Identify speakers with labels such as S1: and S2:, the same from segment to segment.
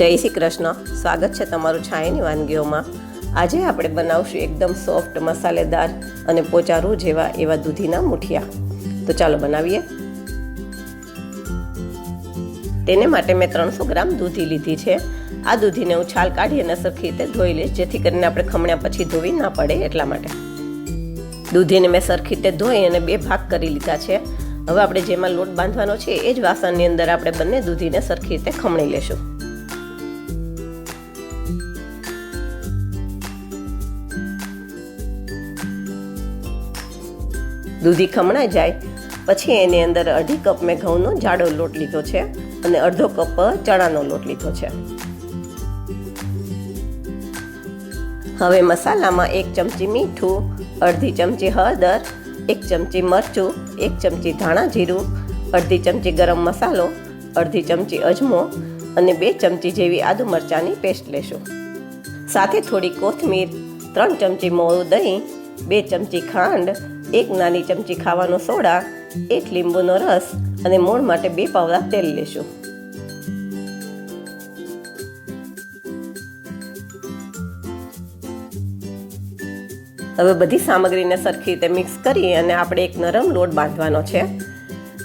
S1: જય શ્રી કૃષ્ણ. સ્વાગત છે તમારું છાયાની વાનગીઓમાં. આજે આપણે બનાવશું એકદમ સોફ્ટ મસાલેદાર અને પોચારું જેવા એવા દૂધીના મુઠિયા. તો ચાલો બનાવીએ. તેને માટે મેં ત્રણસો ગ્રામ દૂધી લીધી છે. આ દૂધીને હું છાલ કાઢી અને સરખી રીતે ધોઈ લઈશ, જેથી કરીને આપણે ખમણ્યા પછી ધોવી ના પડે એટલા માટે. દૂધીને મેં સરખી રીતે ધોઈ અને બે ભાગ કરી લીધા છે. હવે આપણે જેમાં લોટ બાંધવાનો છે, એ જ વાસણની અંદર આપણે બંને દૂધીને સરખી રીતે ખમણી લેશું. દૂધી ખમણાઈ જાય. પછી એની અંદર અઢી કપ મેં ઘઉંનો જાડો લોટ લીધો છે અને અડધો કપ ચણાનો લોટ લીધો છે. હવે મસાલામાં એક ચમચી મીઠું, અડધી ચમચી હળદર, એક ચમચી મરચું, એક ચમચી ધાણા જીરું, અડધી ચમચી ગરમ મસાલો, અડધી ચમચી અજમો અને બે ચમચી જેવી આદુ મરચાંની પેસ્ટ લેશું. સાથે થોડી કોથમીર, ત્રણ ચમચી મોળું દહીં, બે ચમચી ખાંડ એક નાની ચમચી ખાવાનો સોડા, એક લીંબુનો રસ અને મોણ માટે બે પાવડા તેલ લેશું. હવે બધી સામગ્રીને સરખી રીતે મિક્સ કરી અને આપણે એક નરમ લોટ બાંધવાનો છે.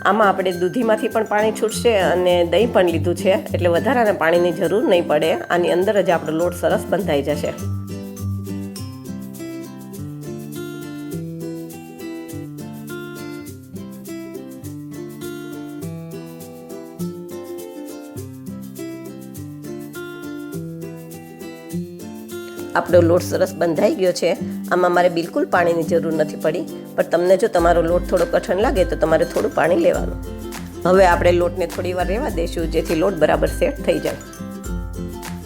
S1: આમાં આપણે દૂધીમાંથી પણ પાણી છૂટશે અને દહીં પણ લીધું છે, એટલે વધારાના પાણીની જરૂર નહીં પડે. આની અંદર જ આપણો લોટ સરસ બંધાઈ જશે. આપણો લોટ સરસ બંધાઈ ગયો છે. આમાં મારે બિલકુલ પાણીની જરૂર નથી પડી. પણ તમને જો તમારો લોટ થોડો કઠણ લાગે તો તમારે થોડું પાણી લેવાનું. હવે આપણે લોટને થોડી વાર રહેવા દઈશું, જેથી લોટ બરાબર સેટ થઈ જાય.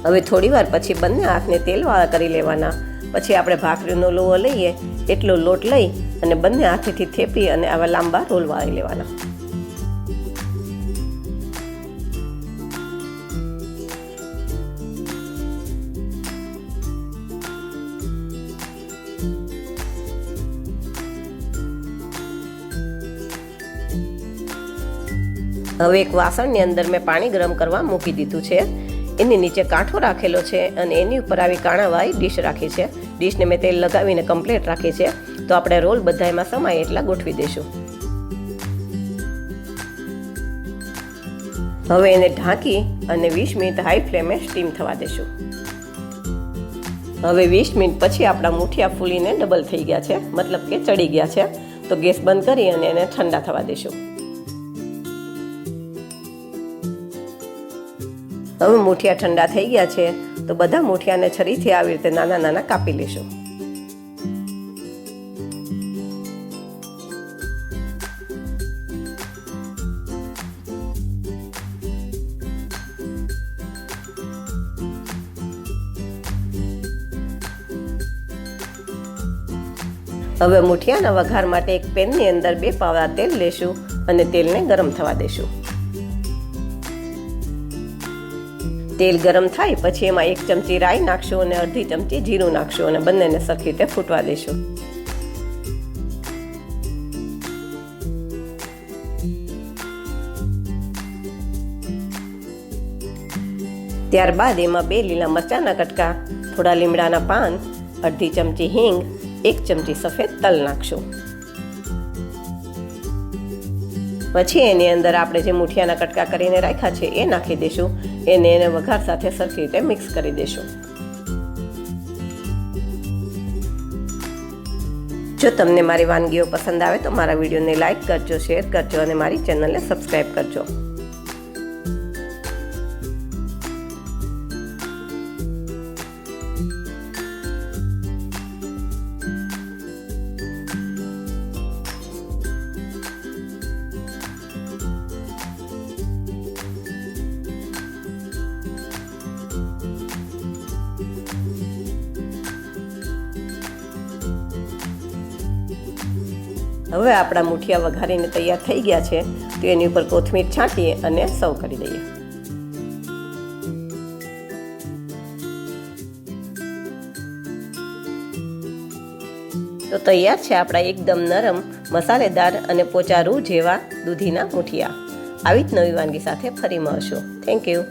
S1: હવે થોડીવાર પછી બંને હાથને તેલવાળા કરી લેવાના. પછી આપણે ભાખરીનો લોહો લઈએ, એટલો લોટ લઈ અને બંને હાથેથી થેપી અને આવા લાંબા રોલ વાળી લેવાના. હવે એક વાસણની અંદર મેં પાણી ગરમ કરવા મૂકી દીધું છે. એની નીચે કાંઠો રાખેલો છે અને એની ઉપર આવી કાણાવાળી ડીશ રાખી છે. ડીશને મેં તેલ લગાવીને કમ્પ્લીટ રાખી છે. તો આપણે રોલ બધા એમાં સમાય એટલા ગોઠવી દઈશું. હવે એને ઢાંકી અને વીસ મિનિટ હાઈ ફ્લેમે સ્ટીમ થવા દેશું હવે વીસ મિનિટ પછી આપણા મૂઠિયા ફૂલીને ડબલ થઈ ગયા છે. મતલબ કે ચડી ગયા છે. તો ગેસ બંધ કરી અને એને ઠંડા થવા દેશું હવે મૂઠિયા ઠંડા થઈ ગયા છે, તો બધા મૂઠિયાને છરીથી આવી રીતે નાના નાના કાપી લેશું. હવે મૂઠિયાના વઘાર માટે એક પેનની અંદર બે પાવડા તેલ લેશું અને તેલને ગરમ થવા દેશું. તેલ ગરમ થાય, પછી એમાં એક ચમચી રાઈ નાખશું અને અડધી ચમચી જીરું નાખશું અને બંનેને સરખી રીતે ફૂટવા દઈશું ત્યારબાદ એમાં બે લીલા મરચાંના કટકા, થોડા લીમડાના પાન, અડધી ચમચી હિંગ, એક ચમચી સફેદ તલ નાખશું. પછી એની અંદર આપણે જે મુઠિયાના કટકા કરીને રાખ્યા છે, એ નાખી દઈશું. એને એને વઘાર સાથે સરખી રીતે મિક્સ કરી દઈશું. જો તમને મારી વાનગીઓ પસંદ આવે તો મારા વિડીયોને લાઇક કરજો શેર કરજો અને મારી ચેનલને સબસ્ક્રાઈબ કરજો. હવે આપણા મુઠિયા વઘારીને તૈયાર થઈ ગયા છે, તો એની ઉપર કોથમીર છાંટીએ અને સર્વ કરી દઈએ. તો તૈયાર છે આપણા એકદમ નરમ, મસાલેદાર અને પોચારું જેવા દૂધીના મુઠિયા. આવી જ નવી વાનગી સાથે ફરી મળશો. Thank you